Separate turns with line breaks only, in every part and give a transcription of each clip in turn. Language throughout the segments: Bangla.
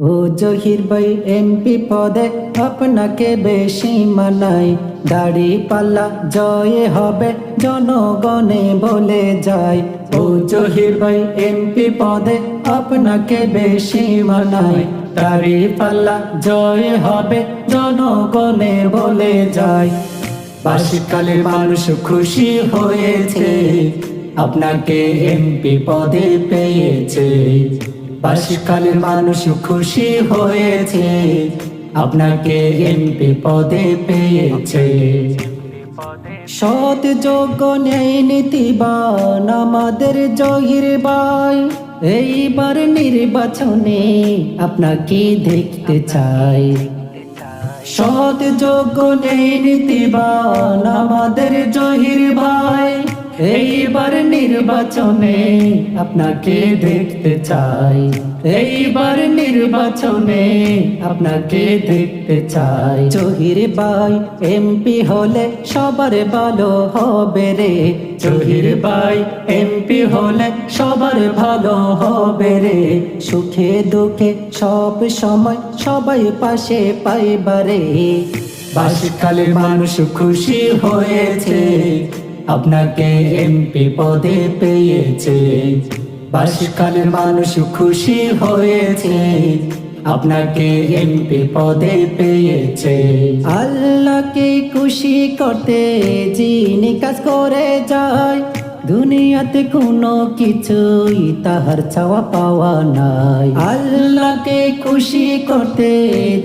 ও জহির ভাই, এমপি পদে আপনাকে বেশি মানাই। দাড়ি পাল্লা জয় হবে, জনগণে বলে যায় ও জহির ভাই, এমপি পদে আপনাকে বেশি মানাই। দাড়ি পাল্লা জয় হবে, জনগণে বলে যায় বাসকালে মানুষ খুশি হয়েছে, আপনাকে এমপি পদে পেয়েছে। বাসকালের মানুষ খুশি হয়েছে। আপনাকে এমপি পদে পেয়েছে। সৎ যোগ্য ন্যায় নীতিবান আমাদের জহির ভাই। এইবার নির্বাচনে আপনাকে দেখতে চাই। সৎ যোগ্য নেই নীতিবান আমাদের জহির ভাই। এইবার নির্বাচনে আপনাকে দেখতে চাই। এইবার নির্বাচনে আপনাকে দেখতে চাই। জহির ভাই এমপি হলে সবার ভালো হবে রে। জহির ভাই এমপি হলে সবার ভালো হবে রে। সুখে দুঃখে সব সময় সবাই পাশে পাইবারে। বাসকালের মানুষ খুশি হয়েছে। আপনাকে এমপি পদে পেয়েছে। বাসকালের মানুষ খুশি হয়েছে। আপনাকে এমপি পদে পেয়েছে। আল্লাহকে খুশি করতে যিনি কাজ করে যায়, দুনিয়াতে কোনো কিছুই তাহার চাওয়া পাওয়া নাই। আল্লাহকে খুশি করতে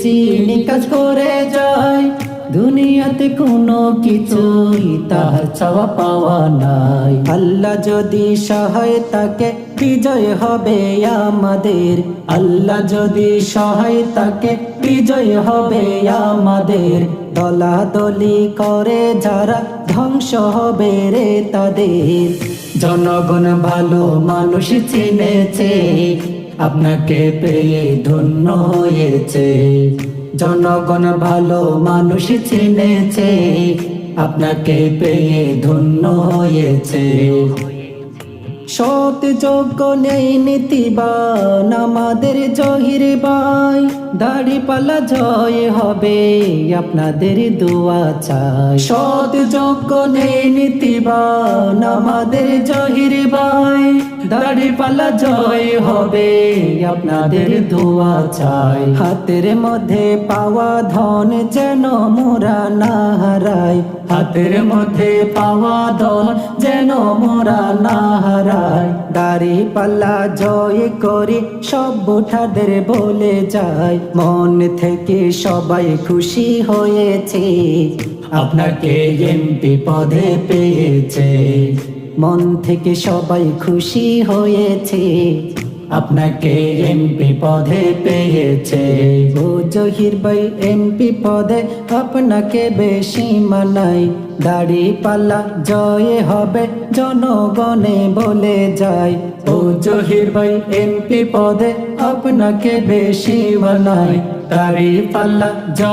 যিনি কাজ করে যায় দুনিয়াতে কোনো কিছুই তাহার চাওয়া পাওয়া নাই। আল্লাহ যদি সহায় তাকে, বিজয় হবে আমাদের। আল্লাহ যদি সহায় তাকে, বিজয় হবে আমাদের। দলাদলি করে যারা ধ্বংস হবে রে তাদের। জনগণ ভালো মানুষ চিনেছে, আপনাকে পেয়ে ধন্য হয়েছে। জনগণ ভালো মানুষ চিনেছে, আপনাকে পেয়ে ধন্য হয়েছে। সৎ যোগ্য নেই নীতিবান, আমাদের জহির ভাই। দাড়ি পাল্লা জয় হবে, আপনাদের দোয়া চাই। সৎ যোগ্য নেই নীতিবান, আমাদের জহির ভাই। দাড়ি পাল্লা জয় হবে, আপনাদের দোয়া চাই। হাতের মধ্যে পাওয়া ধন যেন মোরা না হারাই। হাতের মধ্যে পাওয়া ধন যেন মোরা না হারাই। দাড়ি পাল্লা জয় করি, সব বুঠাদের বলে যায় মন থেকে সবাই খুশি হয়েছে, আপনাকে এমপি পদে পেয়েছে। মন থেকে সবাই খুশি হয়েছে। আপনাকে এমপি পদে পেয়েছে। ও জহির ভাই এমপি পদে আপনাকে বেশি মানাই। দাড়ি পাল্লা জয় হবে, জনগণে বলে যায় ও জহির ভাই এমপি পদে আপনাকে বেশি মানাই। দাড়ি পাল্লা জয়